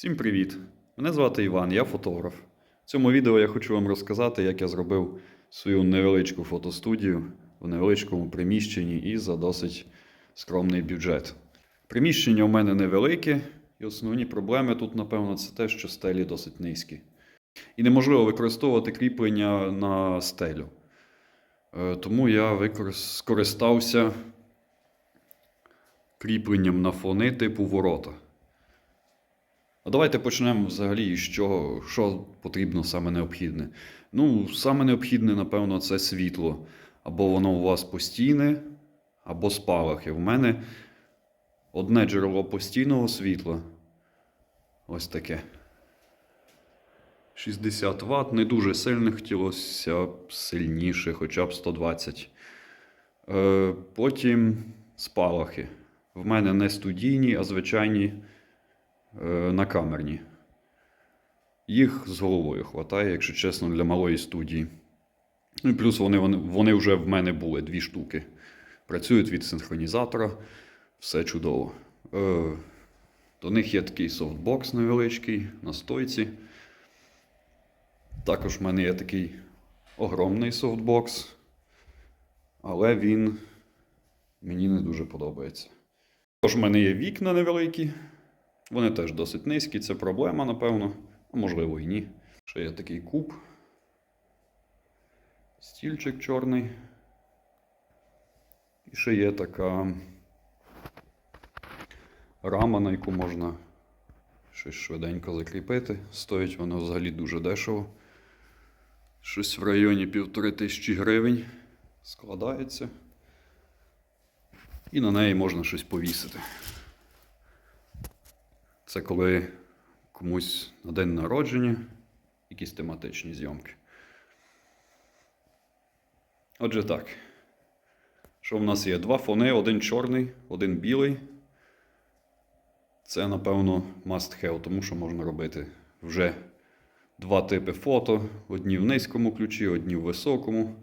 Всім привіт! Мене звати Іван, я фотограф. В цьому відео я хочу вам розказати, як я зробив свою невеличку фотостудію в невеличкому приміщенні і за досить скромний бюджет. Приміщення у мене невелике, і основні проблеми тут, напевно, це те, що стелі досить низькі. І неможливо використовувати кріплення на стелю. Е, Тому я скористався кріпленням на фони типу ворота. А давайте почнемо взагалі з чого, що потрібно саме необхідне. Ну, саме необхідне, напевно, це світло. Або воно у вас постійне, або спалахи. В мене одне джерело постійного світла. Ось таке. 60 Вт, не дуже сильне, хотілося б сильніше, хоча б 120. Е, потім спалахи. В мене не студійні, а звичайні е, накамерні. Їх з головою хватає, якщо чесно, для малої студії. Ну і плюс вони, вони, вже в мене були дві штуки. Працюють від синхронізатора, все чудово. Е, до них є такий софтбокс невеличкий на стойці. Також в мене є такий огромний софтбокс, але він мені не дуже подобається. Також в мене є вікна невеликі, вони теж досить низькі, це проблема, напевно, можливо і ні. Ще є такий куб, стільчик чорний. І ще є така рама, на яку можна щось швиденько закріпити. Стоїть воно взагалі дуже дешево. Щось в районі півтори тисячі гривень складається. І на неї можна щось повісити. Це коли комусь на день народження, якісь тематичні зйомки. Отже так. Що в нас є? Два фони, один чорний, один білий. Це, напевно, must have, тому що можна робити вже два типи фото: одні в низькому ключі, одні в високому.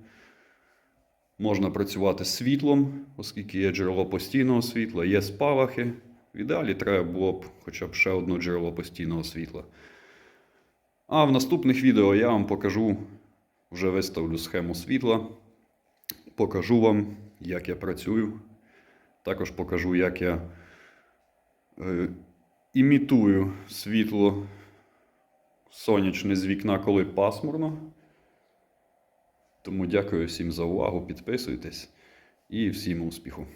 Можна працювати світлом, оскільки є джерело постійного світла, є спалахи. В ідеалі треба було б хоча б ще одне джерело постійного світла. А в наступних відео я вам покажу, вже виставлю схему світла, покажу вам, як я працюю. Також покажу, як я е, імітую світло сонячне з вікна, коли пасмурно. Тому дякую всім за увагу, підписуйтесь і всім успіху!